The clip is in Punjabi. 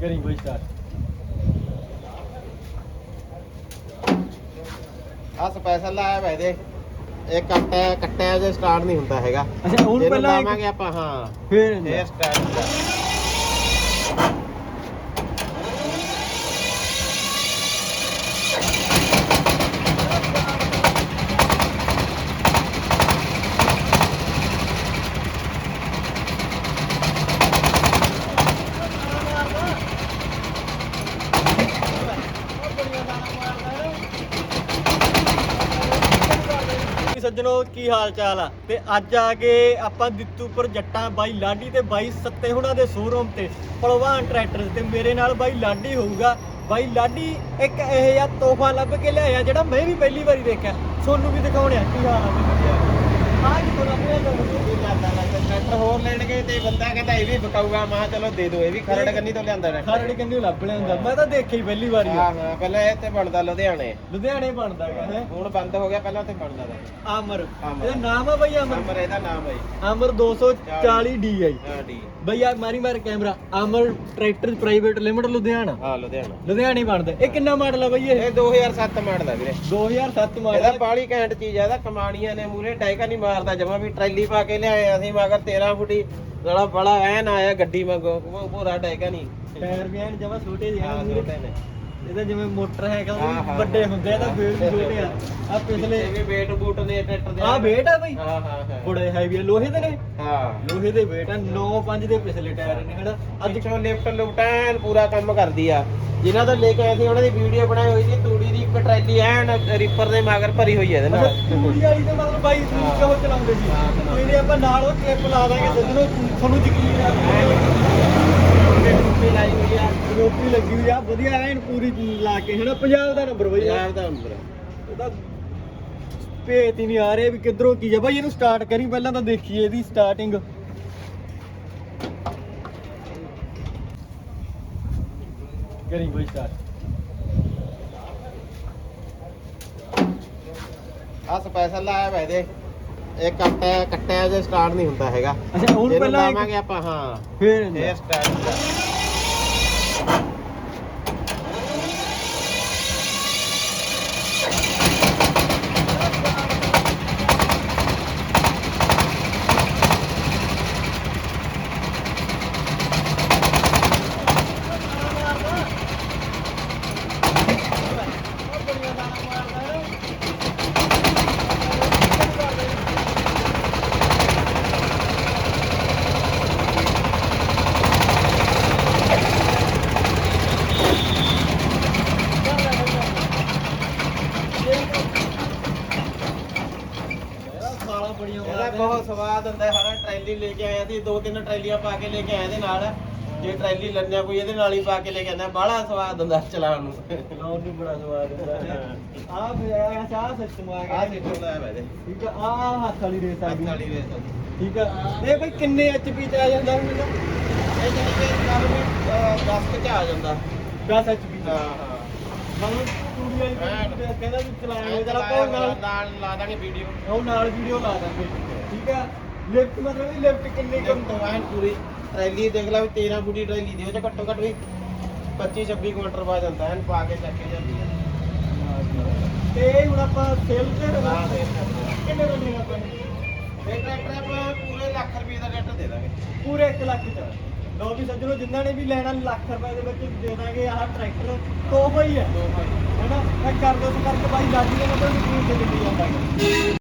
ਬਈ ਸਟਾਰਟ ਆ ਸਪੈਸ਼ਲ ਲਾਇਆ ਵਾ ਇਹਦੇ। ਇਹ ਕੱਟਿਆ ਕੱਟਿਆ ਜੇ ਸਟਾਰਟ ਨਹੀਂ ਹੁੰਦਾ ਹੈਗਾ। ਅੱਛਾ ਹੁਣ ਪਹਿਲਾਂ ਲਾਵਾਂਗੇ ਆਪਾਂ ਹਾਂ। ਫੇਰ ਇਹ ਸਟਾਰਟ ਸੱਜਣੋ ਕੀ ਹਾਲ ਚਾਲ ਆ? ਤੇ ਅੱਜ ਆ ਕੇ ਆਪਾਂ ਦਿੱਤੂਪੁਰ ਜੱਟਾਂ ਬਾਈ ਲਾਡੀ ਤੇ ਬਾਈ ਸੱਤੇ ਹੁਣਾਂ ਦੇ ਸ਼ੋਰੂਮ ਤੇ ਪਲਵਾਨ ਟਰੈਕਟਰ ਤੇ ਮੇਰੇ ਨਾਲ ਬਾਈ ਲਾਡੀ ਹੋਊਗਾ। ਬਾਈ ਲਾਡੀ ਇੱਕ ਇਹ ਜਿਹਾ ਤੋਹਫਾ ਲੱਭ ਕੇ ਲਿਆਇਆ ਜਿਹੜਾ ਮੈਂ ਵੀ ਪਹਿਲੀ ਵਾਰੀ ਦੇਖਿਆ। ਸੋਨੂੰ ਵੀ ਦਿਖਾਉਣਿਆ ਕੀ ਹਾਲ ਆ ਬਈ? ਆ ਕੀ ਤੋਂ ਲੱਭਿਆ ਟਰੈਕਟਰ ਲੈਣਗੇ ਤੇ ਬੰਦਾ ਕਹਿੰਦਾ ਇਹ ਵੀ ਬਕਾਊਗਾ ਮੈਂ ਚਲੋ ਦੇ ਦਿਓ ਇਹ ਵੀ ਖਰੜ ਕੰਨੀ ਤੋਂ ਲਿਆਂਦਾ ਨੇ ਖਰੜੀ ਕੰਨੀ ਲੱਭ ਲਿਆਂਦਾ। ਮੈਂ ਤਾਂ ਦੇਖਿਆ ਹੀ ਪਹਿਲੀ ਵਾਰੀ ਆ। ਹਾਂ ਹਾਂ ਪਹਿਲਾਂ ਇਹ ਤੇ ਬਣਦਾ ਲੁਧਿਆਣੇ। ਲੁਧਿਆਣੇ ਬਣਦਾ ਹੈ ਹੁਣ ਬੰਦ ਹੋ ਗਿਆ ਪਹਿਲਾਂ ਤੇ ਬਣਦਾ ਤਾ ਆਮਰ ਆਮਰ। ਇਹਦਾ ਨਾਮ ਆ ਬਈ ਆਮਰ ਨੰਬਰ ਇਹਦਾ ਨਾਮ ਹੈ ਜੀ। ਆਮਰ 240 DI ਹਾਂ ਡੀ। ਬਈ ਆ ਮਾਰੀ ਮਾਰ ਕੈਮਰਾ। ਆਮਰ ਟਰੈਕਟਰ ਪ੍ਰਾਈਵੇਟ ਲਿਮਟਿਡ ਲੁਧਿਆਣਾ। ਹਾਂ ਲੁਧਿਆਣਾ। ਲੁਧਿਆਣੇ ਬਣਦਾ। ਇਹ ਕਿੰਨਾ ਮਾਡਲ ਆ ਬਈ ਇਹ? ਇਹ 2007 ਮਾਡਲ ਹੈ ਵੀਰੇ। 2007 ਇਹਦਾ ਮਾਡਲ ਬਾਲੀ ਘੈਂਟ ਚੀਜ਼ ਆ ਇਹਦਾ ਕਮਾਣੀਆਂ ਨੇ ਮੂਰੇ ਟੈਕਾ ਨਹੀਂ ਮਾਰਦਾ। ਜਮਾ ਵੀ ਟਰੈਲੀ ਪਾ ਕੇ ਲਿਆਏ ਅਸੀਂ ਮਗਰ 13 ਫੁੱਟੀ ਜਿਹੜਾ ਬੜਾ ਐਨ ਆਇਆ ਗੱਡੀ ਉਹ ਪੂਰਾ ਟੈਕਾ ਨਹੀਂ ਟਾਇਰ ਵੀ ਐਨ ਜਮਾ ਛੋਟੇ ਜਿਹੇ ਹਾਂ ਆ ਛੋਟੇ ਨੇ। ਇਹਦਾ ਜਿਵੇਂ ਮੋਟਰ ਹੈਗਾ ਉਹ ਵੱਡੇ। ਹੁੰਦੇ ਆ ਤਾਂ ਫੇਰ ਵੀ ਛੋਟੇ ਆ। ਆ ਪਿਛਲੇ ਇਹ ਵੀ ਵੇਟ ਬੂਟ ਨੇ ਟਰੈਕਟਰ ਦੇ ਆ ਵੇਟ ਆ ਬਈ। ਹਾਂ ਹਾਂ ਹਾਂ। ਬੜੇ ਹੈਵੀ ਲੋਹੇ ਦੇ ਨੇ। ਹਾਂ। ਲੋਹੇ ਦੇ ਵੇਟ ਆ 9 5 ਦੇ ਪਿਛਲੇ ਟਾਇਰ ਨੇ ਹਨਾ? ਅੱਜ ਚੋਂ ਲਿਫਟ ਲੁਫਟੈਨ ਪੂਰਾ ਕੰਮ ਕਰਦੀ ਆ। ਜਿਨ੍ਹਾਂ ਤੋਂ ਲੈ ਕੇ ਆਏ ਸੀ ਉਹਨਾਂ ਦੀ ਵੀਡੀਓ ਬਣਾਈ ਹੋਈ ਸੀ ਤੂੜੀ ਦੀ ਇੱਕ ਟਰੈਲੀ ਐਨ ਰੀਪਰ ਦੇ ਮਗਰ ਭਰੀ ਹੋਈ ਹੈ ਇਹਦੇ ਨਾਲ। ਤੂੜੀ ਵਾਲੀ ਤੇ ਮਤਲਬ ਬਾਈ ਹਾਂ। ਕਿਉਂ ਚਲਾਉਂਦੇ ਸੀ? ਨਹੀਂ ਆਪਾਂ ਨਾਲ ਉਹ ਕਲਿੱਪ ਲਾ ਦਾਂਗੇ ਜਦੋਂ ਤੁਹਾਨੂੰ ਯਕੀਨ ਆ। ਟੁੱਪੀ ਲਾਈ ਹੋਈ ਆ। ਰੋਟੀ ਲੱਗੀ ਹੋਈ ਆ ਵਧੀਆ ਐਨ ਪੂਰੀ ਲਾ ਕੇ ਹਨਾ? ਪੰਜਾਬ ਦਾ ਨੰਬਰ ਬਈ। ਪੰਜਾਬ ਦਾ ਨੰਬਰ ਉਹਦਾ ਭੇਤ ਹੀ ਨਹੀਂ ਆ ਰਿਹਾ ਵੀ ਕਿੱਧਰੋਂ ਕੀ ਆ। ਬਾਈ ਇਹਨੂੰ ਸਟਾਰਟ ਕਰੀ ਪਹਿਲਾਂ ਤਾਂ ਦੇਖੀਏ ਇਹਦੀ ਸਟਾਰਟਿੰਗ ਕਰੀ ਬਾਈ ਸਟਾਰਟ ਆ ਸਪੈਸ਼ਲ ਲਾਇਆ ਵਾ ਇਹਦੇ। ਇਹ ਕੱਟਿਆ ਕੱਟਿਆ ਜੇ ਸਟਾਰਟ ਨਹੀਂ ਹੁੰਦਾ ਹੈਗਾ। ਅੱਛਾ ਹੁਣ ਪਹਿਲਾਂ ਲਾਵਾਂਗੇ ਆਪਾਂ ਹਾਂ। ਫੇਰ ਇਹ ਸਟਾਰਟ ਹੁੰਦਾ ਸਾਲਾ ਬੜੀਆਂ ਇਹਦਾ ਬਹੁਤ ਸਵਾਦ ਹੁੰਦਾ ਹੈ ਹਰਾ ਟਰੈਲੀ ਲੈ ਕੇ ਆਇਆ ਸੀ ਦੋ ਤਿੰਨ ਟਰੈਲੀਆਂ ਪਾ ਕੇ ਲੈ ਕੇ ਆਏ ਇਹਦੇ ਨਾਲ। ਜੇ ਟਰੈਲੀ ਲੰਨਿਆ ਕੋਈ ਇਹਦੇ ਨਾਲ ਹੀ ਪਾ ਕੇ ਲੈ ਕੇ ਆਉਂਦਾ ਬੜਾ ਸਵਾਦ ਹੁੰਦਾ ਚਲਾਉਣ ਨੂੰ। ਲਾਉਣ ਨੂੰ ਬੜਾ ਸਵਾਦ ਹੁੰਦਾ। ਹੈ। ਆ ਫਿਰ ਆ ਚਾਹ ਸਿਸਟਮ ਆ ਆਹ ਗਿਆ ਸਿੱਟੂ ਲਾਇਆ ਵਾ ਇਹਦੇ। ਠੀਕ ਆ ਆ ਹੱਥ ਵਾਲੀ ਰੇਸ ਆ ਹੱਥ ਗਈ ਵਾਲੀ ਵੇਸ ਠੀਕ ਆ। ਇਹ ਬਈ ਕਿੰਨੇ ਐਚਪੀ ਤੇ ਆ ਜਾਂਦਾ ਹੁਣ ਇਹਦਾ ਇਹ ਜਿਹੜੀ ਕਿ ਵੀ 10 ਚ ਆ ਜਾਂਦਾ। 10 ਐਚਪੀ ਹਾਂ ਹਾਂ। ਮਤਲਬ ਤੂੜੀ ਵਾਲੀ ਐਨ। ਤੇ ਕਹਿੰਦਾ ਵੀ ਚਲਾਇਆ ਇਹ ਜਰਾ ਆਪਾਂ ਨਾਲ ਨਾਲ ਲਾ ਦਾਂਗੇ ਵੀਡੀਓ ਉਹ ਨਾਲ ਵੀਡੀਓ ਲਾ ਦਾਂਗੇ ਠੀਕ ਆ ਲਿਫਟ ਮਤਲਬ ਇਹ ਲਿਫਟ ਕਿੰਨੀ ਨਿਕਮ ਤੋਂ ਐਨ ਪੂਰੀ ਟਰੈਲੀ ਦੇਖ ਲੈ ਵੀ 13 ਫੁੱਟੀ ਟਰੈਲੀ ਦੀ ਉਹ ਚ ਘੱਟੋ ਘੱਟ ਵੀ 25 26 ਕੁਇੰਟਲ ਪਾ ਜਾਂਦਾ ਐਨ ਪਾ ਕੇ ਚੱਕ ਕੇ ਜਾਂਦੀ ਹੈ ਤੇ ਇਹ ਹੁਣ ਆਪਾਂ ਸੇਲ ਤੇ ਹਾਂ, sale ਕਰਦੇ ਆ। ਕਿੰਨੇ ਦਾ ਦੇਣਾ ਆਪਾਂ ਨੂੰ? ਇਹ ਟਰੈਕਟਰ ਆਪਾਂ ਪੂਰੇ ਲੱਖ ਰੁਪਏ ਦਾ ਟਰੈਕਟਰ ਦੇ ਦਾਂਗੇ ਪੂਰੇ 1 ਲੱਖ ਚ ਲੋ ਵੀ ਸੱਜਣੋ ਜਿਨ੍ਹਾਂ ਨੇ ਵੀ ਲੈਣਾ ਲੱਖ ਰੁਪਏ ਦੇ ਵਿੱਚ ਦੇ ਦਾਂਗੇ ਆਹ ਟਰੈਕਟਰ ਤੋਹਫਾ ਹੀ। ਹੈ ਹੈਨਾ? ਮੈਂ ਕਰ ਦੋ ਕਰਕੇ ਬਾਈ ਦੇ ਨੰਬਰ ਵੀ ਸਕਰੀਨ ਤੇ ਦਿੱਤੀ ਜਾਂਦਾ ਹੈ